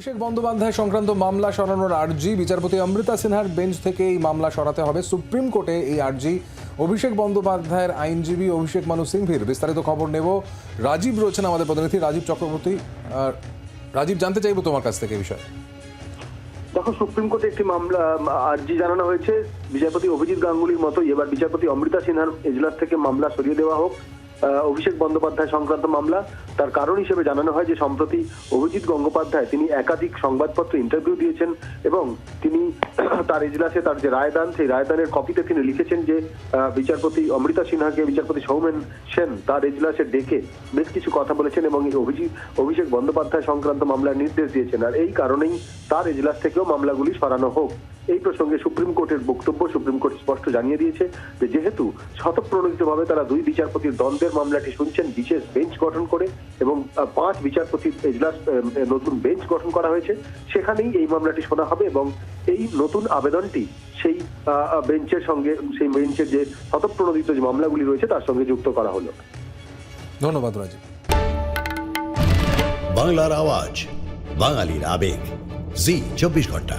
অভিষেক বন্দ্যোপাধ্যায় সংক্রান্ত মামলা সরানোর আর্জি, বিচারপতি অমৃতা সিনহার বেঞ্চ থেকে এই মামলা সরাতে হবে সুপ্রিম কোর্টে এই আর্জি। অভিষেক বন্দ্যোপাধ্যায়ের আইনজীবী অভিষেক মানু সিংভির, বিস্তারিত খবর নেব রাজীব রয়েছেন আমাদের প্রতিনিধি। রাজীব চক্রবর্তী রাজীব, জানতে চাইব তোমার কাছ থেকে বিষয়ে। দেখো, সুপ্রিম কোর্টে একটি মামলা, আর্জি জানানো হয়েছে। বিচারপতি অভিজিৎ গাঙ্গুলির মতো এবার বিচারপতি অমৃতা সিনহার এজলাস থেকে মামলা সরিয়ে দেওয়া হোক। অভিষেক বন্দ্যোপাধ্যায় সংক্রান্ত মামলা। তার কারণ হিসেবে জানানো হয় যে, সম্প্রতি অভিজিৎ গঙ্গোপাধ্যায় তিনি একাধিক সংবাদপত্র ইন্টারভিউ দিয়েছেন এবং তিনি তার এজলাসে তার যে রায়দান, সেই রায়দানের কপিতে তিনি লিখেছেন যে বিচারপতি অমৃতা সিনহাকে বিচারপতি সৌমেন সেন তার এজলাসে ডেকে বেশ কিছু কথা বলেছেন এবং অভিজিৎ অভিষেক বন্দ্যোপাধ্যায় সংক্রান্ত মামলার নির্দেশ দিয়েছেন। আর এই কারণেই তার এজলাস থেকেও মামলাগুলি সরানো হোক। এই প্রসঙ্গে সুপ্রিম কোর্টের বক্তব্য সুপ্রিম কোর্ট স্পষ্ট জানিয়ে দিয়েছে যে যেহেতু স্বতঃপ্রণোদিতভাবে তারা দুই বিচারপতির দ্বন্দ্বের মামলাটি শুনছেন বিশেষ বেঞ্চ গঠন করে এবং পাঁচ বিচারপতির এজলাস নতুন বেঞ্চ গঠন করা হয়েছে সেখানেই এই মামলাটি শোনা হবে এবং এই নতুন আবেদনটি সেই বেঞ্চের সঙ্গে সেই বেঞ্চের যে স্বতঃপ্রণোদিত যে মামলাগুলি রয়েছে তার সঙ্গে যুক্ত করা হলো। ধন্যবাদ রাজীব। বাংলার আওয়াজ বাঙালির আবেগ। জি চব্বিশ ঘণ্টা।